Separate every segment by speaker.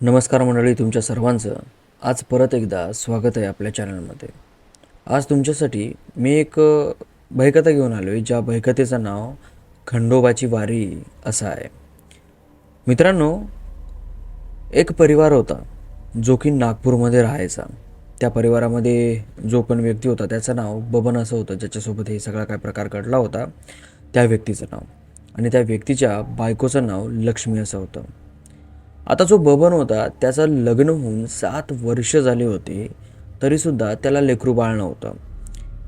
Speaker 1: नमस्कार मंडळी तुमच्या सर्वांचं. आज परत एकदा स्वागत आहे आपल्या चॅनलमध्ये. आज तुमच्यासाठी मी एक भयकथा घेऊन आलो आहे ज्या भयकथेचं नाव खंडोबाची वारी असं आहे. मित्रांनो एक परिवार होता जो की नागपूरमध्ये राहायचा. त्या परिवारामध्ये जो पण व्यक्ती होता त्याचं नाव बबन असं होतं ज्याच्यासोबत हे सगळा काय प्रकार घडला होता त्या व्यक्तीचं नाव. आणि त्या व्यक्तीच्या बायकोचं नाव लक्ष्मी असं होतं. आता जो बबन होता त्याचं लग्न होऊन सात वर्ष झाले होते तरीसुद्धा त्याला लेकरू बाळ नव्हतं.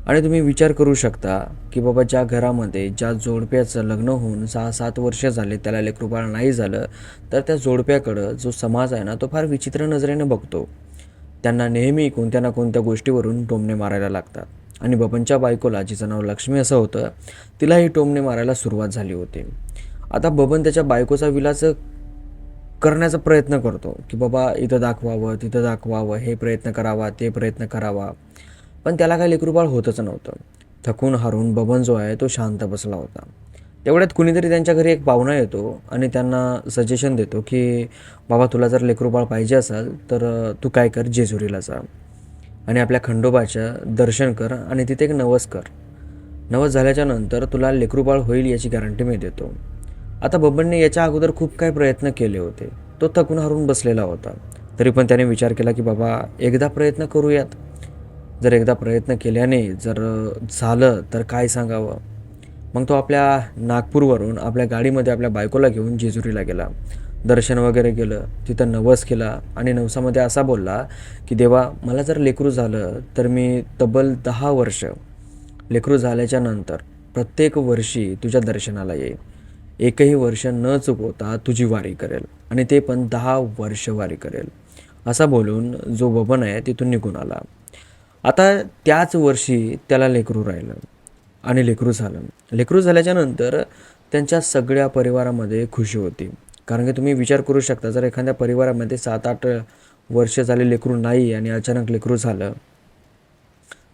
Speaker 1: आणि तुम्ही विचार करू शकता की बाबा ज्या घरामध्ये ज्या जोडप्याचं लग्न होऊन सहा सात वर्ष झाले त्याला लेकरू बाळ नाही झालं तर त्या जोडप्याकडं जो समाज आहे ना तो फार विचित्र नजरेने बघतो. त्यांना नेहमी कोणत्या ना कोणत्या गोष्टीवरून टोमणे मारायला लागतात. आणि बबनच्या बायकोला जिचं नाव लक्ष्मी असं होतं तिलाही टोमणे मारायला सुरुवात झाली होती. आता बबन त्याच्या बायकोचा विलास करण्याचा प्रयत्न करतो की बाबा इथं दाखवावं तिथं दाखवावं हे प्रयत्न करावा ते प्रयत्न करावा. पण त्याला काही लेकरूबाळ होतच नव्हतं. थकून हारून बबन जो आहे तो शांत बसला होता. तेवढ्यात कुणीतरी त्यांच्या घरी एक पाहुणा येतो आणि त्यांना सजेशन देतो की बाबा तुला जर लेकरूबाळ पाहिजे असेल तर तू काय कर? जेजुरीला जा. आणि आपल्या खंडोबाचं दर्शन कर आणि तिथे एक नवस कर. नवस झाल्याच्यानंतर तुला लेकरूबाळ होईल याची गॅरंटी मी देतो. आता बबनने याच्या अगोदर खूप काही प्रयत्न केले होते. तो थकून हरून बसलेला होता. तरी पण त्याने विचार केला की बाबा एकदा प्रयत्न करूयात. जर एकदा प्रयत्न केल्याने जर झालं तर काय सांगावं? मग तो आपल्या नागपूरवरून आपल्या गाडीमध्ये आपल्या बायकोला घेऊन जेजुरीला गेला. दर्शन वगैरे केलं. तिथं नवस केला आणि नवसामध्ये असा बोलला की देवा मला जर लेकरू झालं तर मी तब्बल दहा वर्ष लेकरू झाल्याच्यानंतर प्रत्येक वर्षी तुझ्या दर्शनाला येईल एकही वर्ष न चुकवता तुझी वारी करेल आणि ते पण दहा वर्ष वारी करेल. असा बोलून जो बबन आहे तिथून निघून आला. आता त्याच वर्षी त्याला लेकरू राहिलं आणि लेकरू झालं. लेकरू झाल्याच्यानंतर त्यांच्या सगळ्या परिवारामध्ये खुशी होती. कारण की तुम्ही विचार करू शकता जर एखाद्या परिवारामध्ये सात आठ वर्ष झाले लेकरू नाही आणि अचानक लेकरू झालं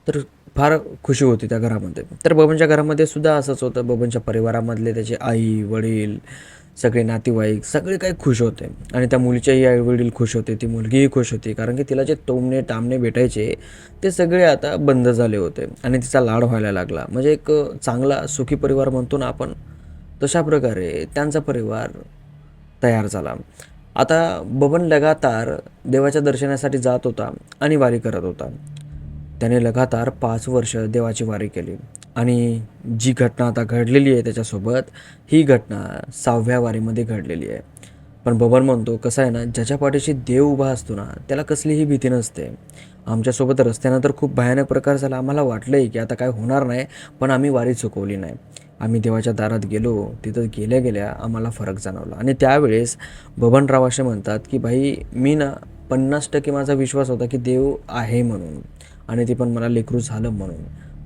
Speaker 1: तर फार खुशी होती त्या घरामध्ये. तर बबनच्या घरामध्ये सुद्धा असंच होतं. बबनच्या परिवारामधले त्याचे आई वडील सगळे नातेवाईक सगळे काही खुश होते. आणि त्या मुलीचेही आई वडील खुश होते. ती मुलगीही खुश होती. कारण की तिला जे तोमणे टामणे भेटायचे ते सगळे आता बंद झाले होते. आणि तिचा लाड व्हायला लागला. म्हणजे एक चांगला सुखी परिवार म्हणतो ना आपण तशा प्रकारे त्यांचा परिवार तयार झाला. आता बबन लगातार देवाच्या दर्शनासाठी जात होता आणि वारी करत होता. त्याने लगातार पाच वर्ष देवाची वारी केली. आणि जी घटना आता घडलेली आहे त्याच्यासोबत ही घटना सहाव्या वारीमध्ये घडलेली आहे. पण बबन म्हणतो कसं आहे ना ज्याच्या पाठीशी देव उभा असतो ना त्याला कसलीही भीती नसते. आमच्यासोबत रस्त्यानं तर खूप भयानक प्रकार झाला. आम्हाला वाटलंय की आता काय होणार नाही पण आम्ही वारी चुकवली नाही. आम्ही देवाच्या दारात गेलो. तिथं गेल्या गेल्या आम्हाला फरक जाणवला. आणि त्यावेळेस बबनराव असे म्हणतात की भाई मी ना पन्नास टक्के माझा विश्वास होता की देव आहे म्हणून आणि ते पण मला लेकरू झालं म्हणून.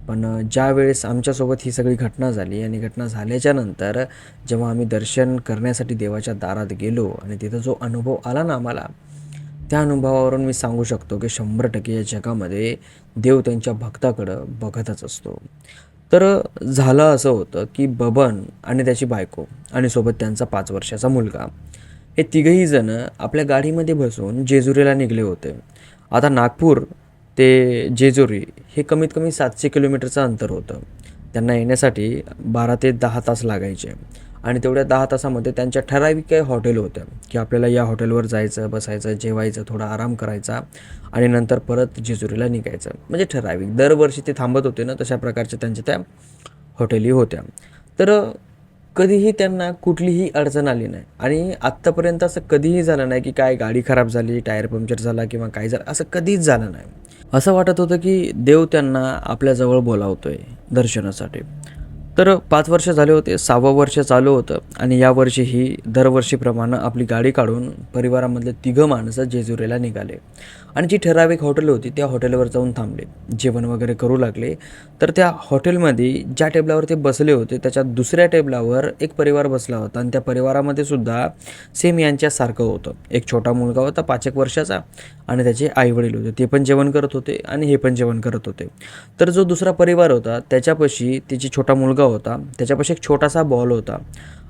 Speaker 1: पण ज्या वेळेस आमच्यासोबत ही सगळी घटना झाली आणि घटना झाल्याच्यानंतर जेव्हा आम्ही दर्शन करण्यासाठी देवाच्या दारात गेलो आणि तिथं जो अनुभव आला ना आम्हाला त्या अनुभवावरून मी सांगू शकतो की शंभर टक्के या जगामध्ये देव त्यांच्या भक्ताकडं बघतच असतो. तर झालं असं होतं की बबन आणि त्याची बायको आणि सोबत त्यांचा पाच वर्षाचा मुलगा हे तिघही जण आपल्या गाडीमध्ये बसून जेजुरीला निघले होते. आता नागपूर ते जेजुरी हे कमीत कमी सातशे किलोमीटरचं अंतर होतं. त्यांना येण्यासाठी बारा ते दहा तास लागायचे आणि तेवढ्या दहा तासामध्ये त्यांच्या ठराविक काही हॉटेल होत्या की आपल्याला या हॉटेलवर जायचं बसायचं जेवायचं थोडा आराम करायचा आणि नंतर परत जेजुरीला निघायचं. म्हणजे ठराविक. दरवर्षी ते थांबत होते ना तशा प्रकारच्या त्यांच्या त्या हॉटेली होत्या. तर कधीही त्यांना कुठलीही अडचण आली नाही. आणि आत्तापर्यंत असं कधीही झालं नाही की काय गाडी खराब झाली टायर पंक्चर झाला किंवा काय झालं असं कधीच झालं नाही. असं वाटत होतं की देव त्यांना आपल्याजवळ बोलावतोय दर्शनासाठी. तर पाच वर्ष झाले होते सहावं वर्ष चालू होतं आणि यावर्षीही दरवर्षीप्रमाणे आपली गाडी काढून परिवारामधले तिघं माणसं जेजुरीला निघाले. आणि जी ठराविक हॉटेल होती त्या हॉटेलवर जाऊन थांबले. जेवण वगैरे करू लागले. तर त्या हॉटेलमध्ये ज्या टेबलावर ते बसले होते त्याच्या दुसऱ्या टेबलावर एक परिवार बसला होता. आणि त्या परिवारामध्ये सुद्धा सेम यांच्यासारखं होतं. एक छोटा मुलगा होता पाच एक वर्षाचा आणि त्याचे आईवडील होते. ते पण जेवण करत होते आणि हे पण जेवण करत होते. तर जो दुसरा परिवार होता त्याच्यापाशी तिची छोटा मुलगा होता. त्याच्यापाशी एक छोटासा बॉल होता.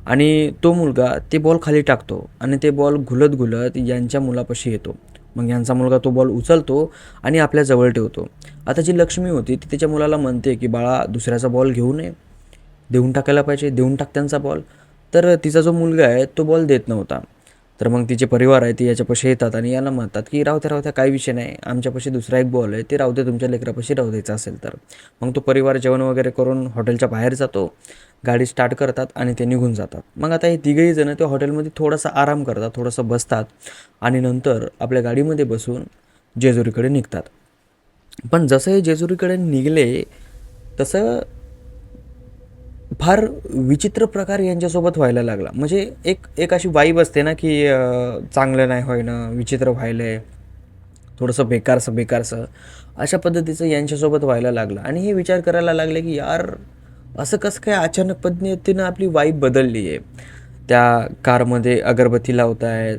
Speaker 1: आणि तो मुलगा ते बॉल खाली टाकतो आणि ते बॉल घुलत घुलत यांच्या मुलापाशी येतो. मग यांचा मुलगा तो बॉल उचलतो आणि आपल्या जवळ ठेवतो. आता जी लक्ष्मी होती ती त्याच्या मुलाला म्हणते की बाळा दुसऱ्याचा बॉल घेऊ नये. देऊन टाकायला पाहिजे देऊन टाक त्यांचा बॉल. तर तिचा जो मुलगा आहे तो बॉल देत नव्हता. तर मग तिचे परिवार आहे ते याच्यापाशी येतात आणि याला म्हणतात की राहते राहत्या राहू काही विषय नाही. आमच्यापाशी दुसरा एक बॉल आहे ते राहू दे तुमच्या लेकरापाशी राहू द्यायचा असेल तर. मग तो परिवार जेवण वगैरे करून हॉटेलच्या बाहेर जातो. गाडी स्टार्ट करतात आणि ते निघून जातात. मग आता हे तिघही जण त्या हॉटेलमध्ये थोडासा आराम करतात थोडंसं बसतात आणि नंतर आपल्या गाडीमध्ये बसून जेजुरीकडे निघतात. पण जसं हे जेजुरीकडे निघले तसं फार विचित्र प्रकार यांच्यासोबत व्हायला लागला. म्हणजे एक एक अशी वाईब असते ना की चांगलं नाही होईना विचित्र व्हायलं आहे थोडंसं बेकारसं बेकारसं अशा पद्धतीचं यांच्यासोबत व्हायला लागलं. आणि हे विचार करायला लागले की यार असं कसं काय अचानक पद्धतीनं आपली वाईब बदलली आहे? त्या कारमध्ये अगरबत्ती लावत आहेत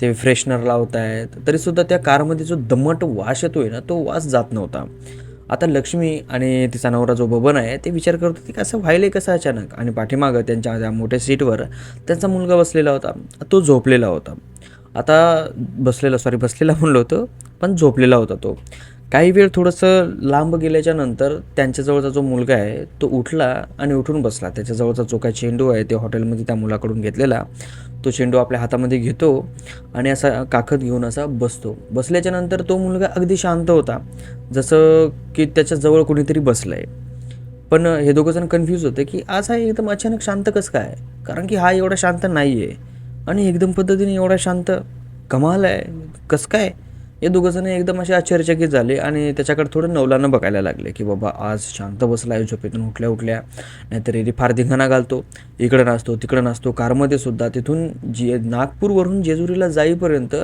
Speaker 1: ते फ्रेशनर लावत आहेत तरीसुद्धा त्या कारमध्ये जो दमट वास येतोय ना तो वास जात नव्हता. आता लक्ष्मी आणि तिचा नवरा जो बबन आहे ते विचार करत होते की असं व्हायलं कसं अचानक? आणि पाठीमागं त्यांच्या त्या मोठ्या सीटवर त्यांचा मुलगा बसलेला होता. तो झोपलेला होता. आता बसलेला सॉरी बसलेला म्हणलं होतं पण झोपलेला होता तो. काही वेळ थोडंसं लांब गेल्याच्यानंतर त्यांच्याजवळचा जो मुलगा आहे तो उठला आणि उठून बसला. त्याच्याजवळचा जो काय चेंडू आहे ते हॉटेलमध्ये त्या मुलाकडून घेतलेला. तो चेंडू आपल्या हातामध्ये घेतो आणि असा काखत घेऊन असा बसतो. बसल्याच्या नंतर तो मुलगा अगदी शांत होता जसं की त्याच्याजवळ कोणीतरी बसलं आहे पण हे दोघं जण कन्फ्यूज होते की आज हा एकदम अचानक शांत कसं काय? कारण की हा एवढा शांत नाही आहे आणि एकदम पद्धतीने एवढा शांत कमाल आहे. कसं काय? हे दोघंजण एकदम असे आश्चर्यचकित झाले आणि त्याच्याकडे थोडं नवलानं बघायला लागले की बाबा आज शांत बसला आहे झोपेतून उठल्या उठल्या. नाहीतर एरी फार धिंगाणा घालतो इकडं नाचतो तिकडं नाचतो कारमध्ये सुद्धा. तिथून जे नागपूरवरून जेजुरीला जाईपर्यंत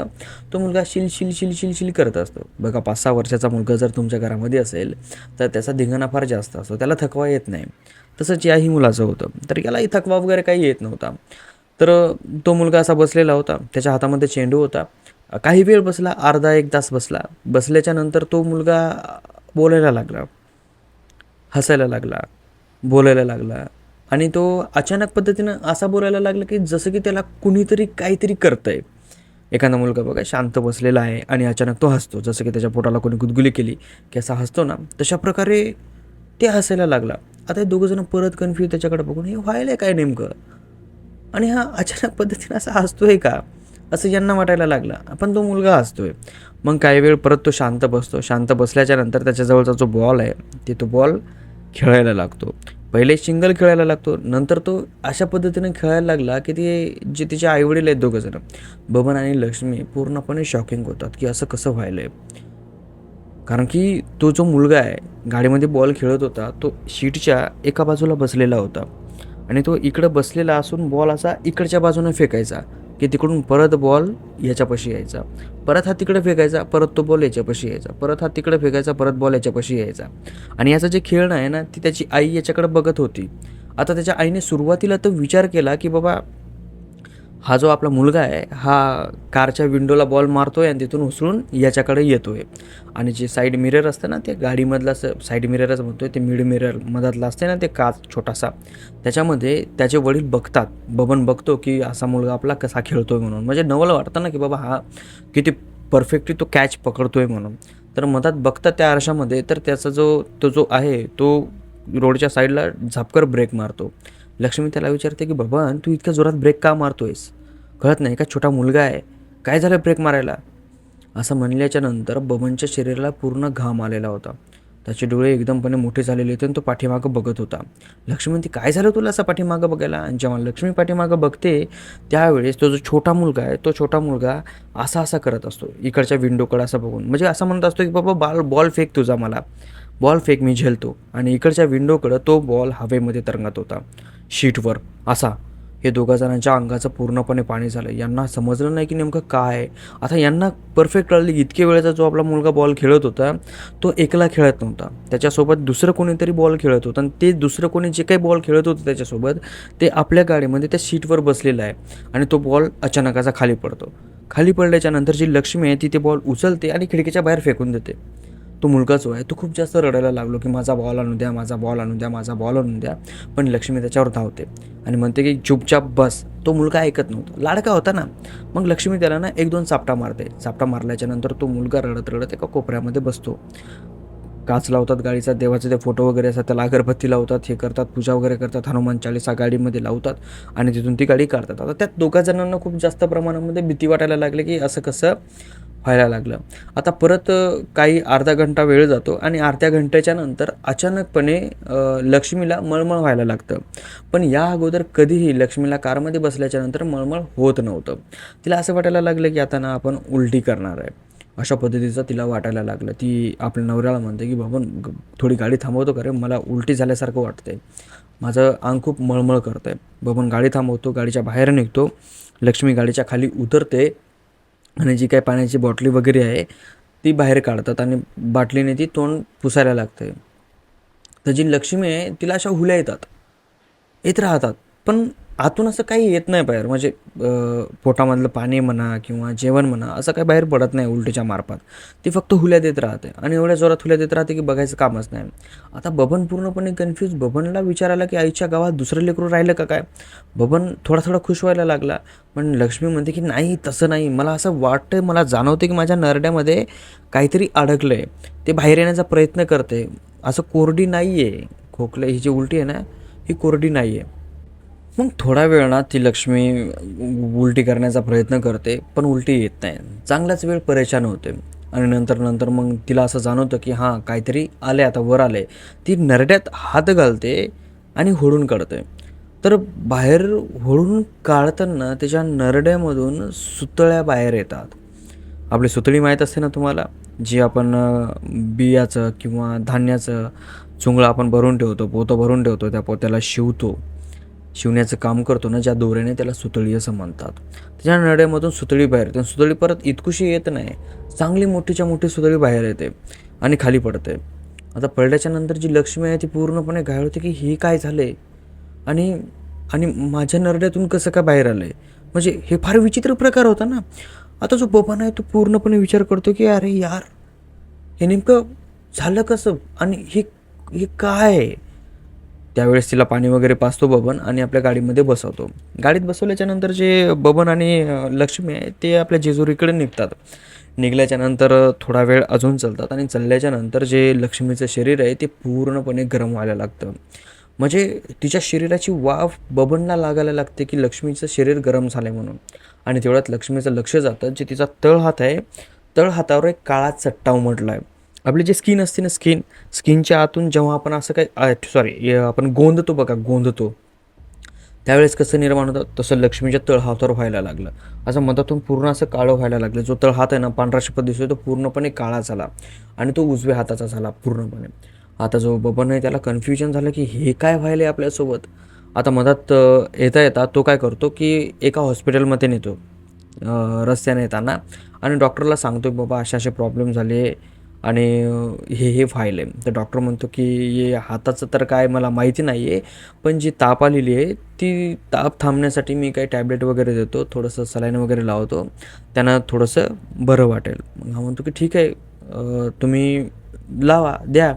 Speaker 1: तो मुलगा शिल शिल शिल शिल शिल करत असतो. बघा पाच सहा वर्षाचा मुलगा जर तुमच्या घरामध्ये असेल तर त्याचा धिंगाणा फार जास्त असतो. त्याला थकवा येत नाही. तसंच याही मुलाचं होतं. तर यालाही थकवा वगैरे काही येत नव्हता. तर तो मुलगा असा बसलेला होता. त्याच्या हातामध्ये चेंडू होता. काही वेळ बसला अर्धा एक तास बसला. बसल्याच्या नंतर तो मुलगा बोलायला लागला. हसायला लागला. बोलायला लागला. आणि तो अचानक पद्धतीनं असा बोलायला लागला की जसं की त्याला कुणीतरी काहीतरी करतंय. एखादा मुलगा बघा शांत बसलेला आहे आणि अचानक तो हसतो. जसं की त्याच्या पोटाला कोणी गुदगुली केली की असा हसतो ना तशा प्रकारे ते हसायला लागला. आता हे दोघंजणं परत कन्फ्यूज त्याच्याकडे बघून हे व्हायला काय नेमकं? आणि हा अचानक पद्धतीनं असा हसतोय का? असं यांना वाटायला लागलं. पण तो मुलगा असतोय मग काही वेळ परत तो शांत बसतो. शांत बसल्याच्या नंतर त्याच्याजवळचा जो बॉल आहे ते तो बॉल खेळायला लागतो. पहिले सिंगल खेळायला लागतो. नंतर तो अशा पद्धतीने खेळायला लागला की ते जे तिचे आईवडील आहेत दोघंजणं बबन आणि लक्ष्मी पूर्णपणे शॉकिंग होतात की असं कसं व्हायलं आहे कारण की तो जो मुलगा आहे गाडीमध्ये बॉल खेळत होता तो शीटच्या एका बाजूला बसलेला होता. आणि तो इकडं बसलेला असून बॉल असा इकडच्या बाजूने फेकायचा. की तिकडून परत बॉल याच्यापाशी यायचा. परत हा तिकडे फेकायचा परत तो बॉल याच्यापाशी यायचा. परत हा तिकडे फेकायचा परत बॉल याच्यापाशी यायचा. आणि याचा जे खेळणं आहे ना ती त्याची आई याच्याकडे बघत होती. आता त्याच्या आईने सुरुवातीला तर विचार केला की बाबा हा जो आपला मुलगा आहे हा कारच्या विंडोला बॉल मारतो आहे आणि तिथून उचलून याच्याकडे येतो आहे आणि जे साईड मिरर असतं ना ते गाडीमधला असं साईड मिररच म्हणतो आहे ते मिड मिरर मधातलं असते ना ते काच छोटासा. त्याच्यामध्ये त्याचे वडील बघतात. बबन बघतो की असा मुलगा आपला कसा खेळतो आहे म्हणून. म्हणजे नवल वाटतं ना की बाबा हा किती परफेक्टली तो कॅच पकडतो आहे म्हणून. तर मधात बघतात त्या आरशामध्ये तर त्याचा जो तो जो आहे तो रोडच्या साईडला झापकर ब्रेक मारतो. लक्ष्मी त्याला विचारते की बाबा तू इतक्या जोरात ब्रेक का मारतोयस? कळत नाही का छोटा मुलगा आहे. काय झालं ब्रेक मारायला? असं म्हणल्याच्या नंतर बबनच्या शरीराला पूर्ण घाम आलेला होता. त्याचे डोळे एकदमपणे मोठे झालेले होते आणि तो पाठीमागं बघत होता. लक्ष्मी म्हणते काय झालं तुला असं पाठीमागं बघायला? आणि जेव्हा लक्ष्मी पाठीमागं बघते त्यावेळेस तो जो छोटा मुलगा आहे तो छोटा मुलगा असा असा करत असतो. इकडच्या विंडोकडं असं बघून. म्हणजे असं म्हणत असतो की बाबा बॉल बॉल फेक तुझा मला. बॉल फेक मी झेलतो. आणि इकडच्या विंडोकडं तो बॉल हवेमध्ये तरंगत होता. शीटवर असा. हे दोघा जणांच्या अंगाचं पूर्णपणे पाणी झालं. यांना समजलं नाही की नेमकं काय. आहे आता यांना परफेक्ट कळली इतके वेळेचा जो आपला मुलगा बॉल खेळत होता तो एकला खेळत नव्हता. त्याच्यासोबत दुसरं कोणीतरी बॉल खेळत होतं आणि ते दुसरं कोणी जे काही बॉल खेळत होतं त्याच्यासोबत ते आपल्या गाडीमध्ये त्या सीटवर बसलेलं आहे आणि तो बॉल अचानक असा खाली पडतो. खाली पडल्याच्या नंतर जी लक्ष्मी आहे ती ते बॉल उचलते आणि खिडकीच्या बाहेर फेकून देते. तो मुलगा जो आहे. तो खूप जास्त रडायला लागलो की माझा बॉल आणून द्या माझा बॉल आणून द्या माझा बॉल आणून द्या. पण लक्ष्मी त्याच्यावर धावते. आणि म्हणते की चुपचाप बस. तो मुलगा ऐकत नव्हता. लाडका होता ना. मग लक्ष्मी त्याला ना एक दोन चापटा मारते. चापटा मारल्याच्या नंतर तो मुलगा रडत रडत एका कोपऱ्यामध्ये बसतो. काच लावतात गाडीचा देवाचे ते फोटो वगैरे असतात त्याला अगरबत्ती लावतात हे करतात पूजा वगैरे करतात हनुमान चालीसा गाडीमध्ये लावतात आणि तिथून ती गाडी काढतात. आता त्यात दोघा जणांना खूप जास्त प्रमाणामध्ये भीती वाटायला लागली की असं कसं व्हायला लागलं. आता परत काही अर्धा घंटा वेळ जातो आणि अर्ध्या घंट्याच्या नंतर अचानकपणे लक्ष्मीला मळमळ व्हायला लागतं. पण या अगोदर कधीही लक्ष्मीला कारमध्ये बसल्याच्या नंतर मळमळ होत नव्हतं. तिला असं वाटायला लागलं की आता ना आपण उलटी करणार आहे. अशा पद्धतीचं तिला वाटायला लागलं. ती आपल्या नवऱ्याला म्हणते की बाबा ग- थोडी गाडी थांबवतो का रे? मला उलटी झाल्यासारखं वाटतंय. माझं अंग खूप मळमळ करतं आहे बबन गाडी थांबवतो गाडीच्या बाहेर निघतो. लक्ष्मी गाडीच्या खाली उतरते. आणि जी काही पाण्याची बॉटली वगैरे आहे ती बाहेर काढतात आणि बाटलीने ती तोंड पुसायला लागते तर जी लक्ष्मी आहे तिला अशा हुल्या येतात. येत राहतात. पण आतून असं काही येत नाही बाहेर. म्हणजे पोटामधलं पाणी म्हणा किंवा जेवण म्हणा असं काही बाहेर पडत नाही उलटीच्या मार्फत. ती फक्त हुल्या देत राहते आणि एवढ्या जोरात हुल्या देत राहते की बघायचं कामच नाही. आता बबन पूर्णपणे कन्फ्यूज बबनला विचारायला की आईच्या गावात दुसरं लेकरू राहिलं का काय? बबन थोडा थोडा खुश व्हायला लागला. पण लक्ष्मी म्हणते की नाही तसं नाही. मला असं वाटतं मला जाणवते की माझ्या नरड्यामध्ये काहीतरी अडकलं आहे ते बाहेर येण्याचा प्रयत्न करते. असं कोरडी नाही आहे खोकलं ही जी उलटी आहे ना ही कोरडी नाही आहे मग थोडा वेळ ना ती लक्ष्मी उलटी करण्याचा प्रयत्न करते पण उलटी येत नाही. चांगलाच वेळ परेशान होते. आणि नंतर नंतर मग तिला असं जाणवतं की हां काहीतरी आले आता वर आले ती नरड्यात हात घालते आणि होडून काढते. तर बाहेर होडून काढताना त्याच्या नरड्यामधून सुतळ्या बाहेर येतात. आपली सुतळी माहीत असते ना तुम्हाला? जी आपण बियाचं किंवा धान्याचं चुंगळं आपण भरून ठेवतो पोतं भरून ठेवतो त्या पोत्याला शिवतो. शिवण्याचं काम करतो ना ज्या दोऱ्याने त्याला सुतळी असं म्हणतात. त्याच्या नड्यामधून सुतळी बाहेर येते. आणि सुतळी परत इतकुशी येत नाही. चांगली मोठीच्या मोठी सुतळी बाहेर येते आणि खाली पडते. आता पडल्याच्या नंतर जी लक्ष्मी आहे ती पूर्णपणे घायल होते की हे काय झाले आणि आणि माझ्या नरड्यातून कसं काय बाहेर आलं आहे म्हणजे हे फार विचित्र प्रकार होता ना. आता जो बबन आहे तो पूर्णपणे विचार करतो की अरे यार हे नेमकं झालं कसं? आणि हे हे काय आहे? त्यावेळेस तिला पाणी वगैरे पाचतो बबन आणि आपल्या गाडीमध्ये बसवतो. गाडीत बसवल्याच्यानंतर जे बबन आणि लक्ष्मी आहे ते आपल्या जेजुरीकडे निघतात. निघल्याच्यानंतर थोडा वेळ अजून चालतात आणि चालल्याच्यानंतर जे लक्ष्मीचं शरीर आहे ते पूर्णपणे गरम व्हायला लागतं. म्हणजे तिच्या शरीराची वाफ बबनला लागायला लागते की लक्ष्मीचं शरीर गरम झालं म्हणून. आणि तेवढ्यात लक्ष्मीचं लक्ष जातं जे तिचा तळ हात आहे तळ हातावर एक काळा चट्टा उमटला आहे आपली जे स्किन असते ना स्किन स्किनच्या आतून जेव्हा आपण असं काही सॉरी आपण गोंधतो बघा गोंधतो त्यावेळेस कसं निर्माण होतं? तसं लक्ष्मीच्या तळहातावर व्हायला लागलं. असं मधातून पूर्ण असं काळं व्हायला लागलं. जो तळहात आहे ना पांढरा शपथ दिसतोय तो पूर्णपणे काळा झाला. आणि तो उजव्या हाताचा झाला पूर्णपणे. आता जो बबन आहे त्याला कन्फ्युजन झालं की हे काय व्हायलं आहे आपल्यासोबत? आता मधात येता येता तो काय करतो की एका हॉस्पिटलमध्ये नेतो. रस्त्याने येताना. आणि डॉक्टरला सांगतो बाबा असे असे प्रॉब्लेम झाले. आणि हे हे फाईल आहे. तर डॉक्टर म्हणतो की हे हाताचं तर काय मला माहिती नाही आहे पण जी ताप आलेली आहे ती ताप थांबण्यासाठी मी काही टॅबलेट वगैरे देतो थोडंसं सलाईन वगैरे लावतो त्यांना थोडंसं बरं वाटेल. मग हा म्हणतो की ठीक आहे तुम्ही लावा द्या.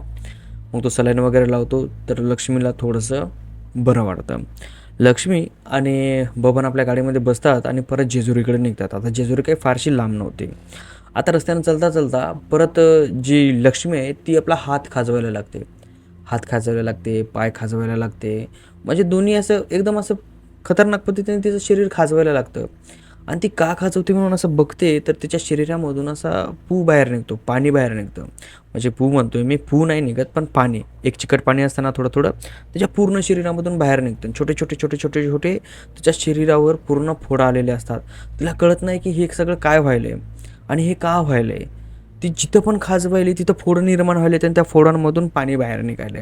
Speaker 1: मग तो सलाईन वगैरे लावतो तर लक्ष्मीला थोडंसं बरं वाटतं. लक्ष्मी आणि बबन आपल्या गाडीमध्ये बसतात आणि परत जेजुरीकडे निघतात. आता जेजुरी काही फारशी लांब नव्हती. आता रस्त्यानं चालता चालता परत जी लक्ष्मी आहे ती आपला हात खाजवायला लागते. हात खाजवायला लागते पाय खाजवायला लागते. म्हणजे दोन्ही असं एकदम असं खतरनाक पद्धतीने तिचं शरीर खाजवायला लागतं. आणि ती का खाजवते म्हणून असं बघते तर तिच्या शरीरामधून असा पू बाहेर निघतो पाणी बाहेर निघतं. म्हणजे पू म्हणतोय मी पू नाही निघत पण पाणी. एक चिकट पाणी असताना थोडं थोडं त्याच्या पूर्ण शरीरामधून बाहेर निघतं. छोटे छोटे छोटे छोटे छोटे त्याच्या शरीरावर पूर्ण फोडा आलेले असतात. तिला कळत नाही की हे सगळं काय व्हायलं आहे आणि हे का व्हायलं आहे ती जिथं पण खाज व्हायली तिथं फोडं निर्माण व्हायले आणि त्या फोडांमधून पाणी बाहेर निघाले.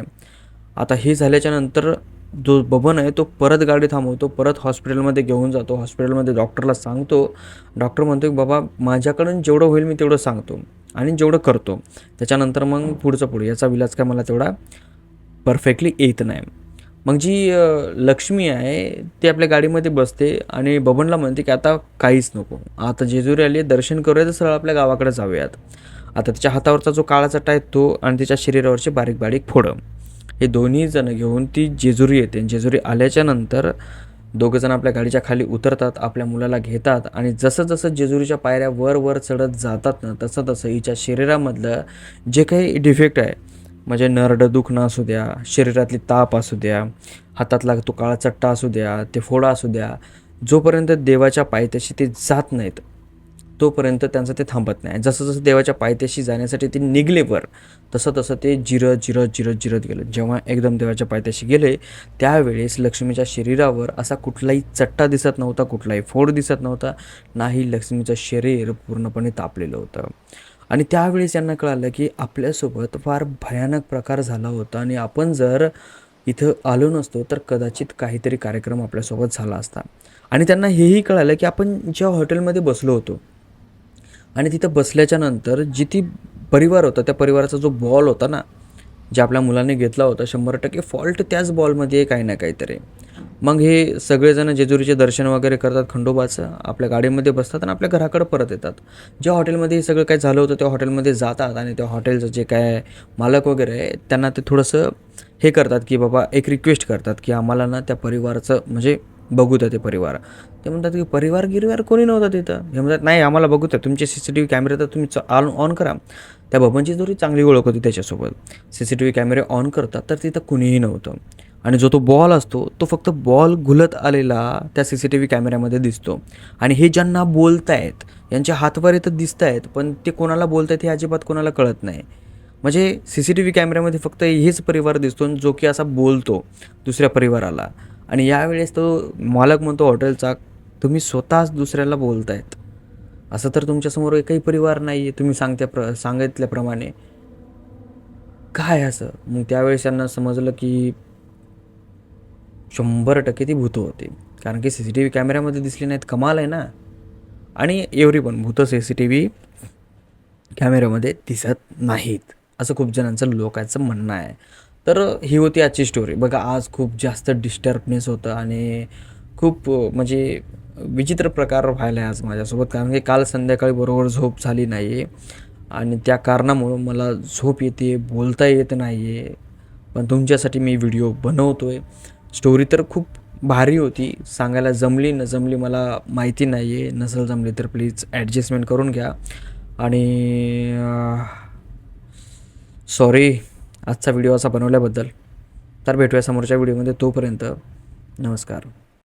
Speaker 1: आता हे झाल्याच्यानंतर जो बबन आहे तो परत गाडी थांबवतो परत हॉस्पिटलमध्ये घेऊन जातो हॉस्पिटलमध्ये डॉक्टरला सांगतो. डॉक्टर म्हणतो की बाबा माझ्याकडून जेवढं होईल मी तेवढं सांगतो आणि जेवढं करतो. त्याच्यानंतर मग पुढचं पुढे. याचा विलाज काय मला तेवढा परफेक्टली येत नाही. मग जी लक्ष्मी आहे ती आपल्या गाडीमध्ये बसते आणि बबनला म्हणते की आता काहीच नको. आता जेजुरी आली आहे, दर्शन करूया तर सरळ आपल्या गावाकडे जाऊयात. आता तिच्या हातावरचा जो काळा चटा आहे तो आणि तिच्या शरीरावरचे बारीक बारीक फोडं. हे दोन्ही जण घेऊन ती जेजुरी येते जेजुरी आल्याच्यानंतर दोघं जण आपल्या गाडीच्या खाली उतरतात आपल्या मुलाला घेतात आणि जसं जसं जेजुरीच्या पायऱ्या वर वर चढत जातात ना तसं तसं हिच्या शरीरामधलं जे काही डिफेक्ट आहे म्हणजे नरडं दुखणं असू द्या शरीरातली ताप असू द्या हातातला तो काळा चट्टा असू द्या ते फोडा असू द्या जोपर्यंत देवाच्या पायथ्याशी ते जात नाहीत तोपर्यंत त्यांचं ते थांबत नाही. जसं जसं देवाच्या पायथ्याशी जाण्यासाठी ते निघले वर तसं तसं ते जिरत जिरत जिरत जिरत गेलं. जेव्हा एकदम देवाच्या पायथ्याशी गेले त्यावेळेस लक्ष्मीच्या शरीरावर असा कुठलाही चट्टा दिसत नव्हता कुठलाही फोड दिसत नव्हता नाही लक्ष्मीचं शरीर पूर्णपणे तापलेलं होतं. आणि त्यावेळेस यांना कळालं की आपल्यासोबत फार भयानक प्रकार झाला होता आणि आपण जर इथं आलो नसतो तर कदाचित काहीतरी कार्यक्रम आपल्यासोबत झाला असता. आणि त्यांना हेही कळालं की आपण ज्या हॉटेलमध्ये बसलो होतो आणि तिथं बसल्याच्या नंतर जी ती परिवार होता त्या परिवाराचा जो बॉल होता ना जे आपल्या मुलाने घेतला होता शंभर टक्के फॉल्ट त्याच बॉलमध्ये आहे काही ना काहीतरी. मग हे सगळेजण जेजुरीचे दर्शन वगैरे करतात खंडोबाचं आपल्या गाडीमध्ये बसतात आणि आपल्या घराकडे परत येतात. ज्या हॉटेलमध्ये हे सगळं काय झालं होतं त्या हॉटेलमध्ये जातात आणि त्या हॉटेलचं जे काय मालक वगैरे आहे त्यांना ते थोडंसं हे करतात की बाबा एक रिक्वेस्ट करतात की आम्हाला ना त्या परिवाराचं म्हणजे बघू द्या ते परिवार. ते म्हणतात की परिवार गिरवार कोणी नव्हतं तिथं? हे म्हणतात नाही आम्हाला बघू द्या तुमचे सी सी टी व्ही कॅमेरे तर तुम्ही ऑन ऑन करा. त्या बबनची जोरी चांगली ओळख होती त्याच्यासोबत. सी सी टी व्ही कॅमेरे ऑन करतात तर तिथं कुणीही नव्हतं. आणि जो तो बॉल असतो तो फक्त बॉल घुलत आलेला त्या सी सी टी व्ही कॅमेऱ्यामध्ये दिसतो. आणि हे ज्यांना बोलतायत यांच्या हातवर तर दिसत आहेत पण ते कोणाला बोलतायत हे अजिबात कोणाला कळत नाही. म्हणजे सी सी टी व्ही कॅमेऱ्यामध्ये फक्त हेच परिवार दिसतो जो की असा बोलतो दुसऱ्या परिवाराला. आणि यावेळेस तो मालक म्हणतो हॉटेलचा तुम्ही स्वतःच दुसऱ्याला बोलतायत. असं तर तुमच्यासमोर एकही परिवार नाही आहे तुम्ही सांगत्या प्र सांगितल्याप्रमाणे. काय असं? मग त्यावेळेस त्यांना समजलं की शंभर टक्के ती भूतं होती. कारण की सी सी टी व्ही कॅमेऱ्यामध्ये दिसली नाहीत. कमाल आहे ना? आणि एवढी पण भूतं सी सी टी व्ही कॅमेऱ्यामध्ये दिसत नाहीत. असं खूप जणांचं लोकांचं म्हणणं आहे. तर ही होती आजची स्टोरी बघा आज खूप जास्त डिस्टर्बनेस होतं आणि खूप म्हणजे विचित्र प्रकार व्हायला आहे आज माझ्यासोबत. कारण की काल संध्याकाळी बरोबर झोप झाली नाही. आहे आणि त्या कारणामुळं मला झोप येते बोलता येत नाही आहे पण तुमच्यासाठी मी व्हिडिओ बनवतो आहे स्टोरी तर खूप भारी होती. सांगायला जमली न जमली मला माहिती नाही आहे नसेल जमली तर प्लीज ॲडजस्टमेंट करून घ्या. आणि सॉरी आजचा व्हिडिओ असा बनवल्याबद्दल. तर भेटूया समोरच्या व्हिडिओमध्ये तोपर्यंत. नमस्कार.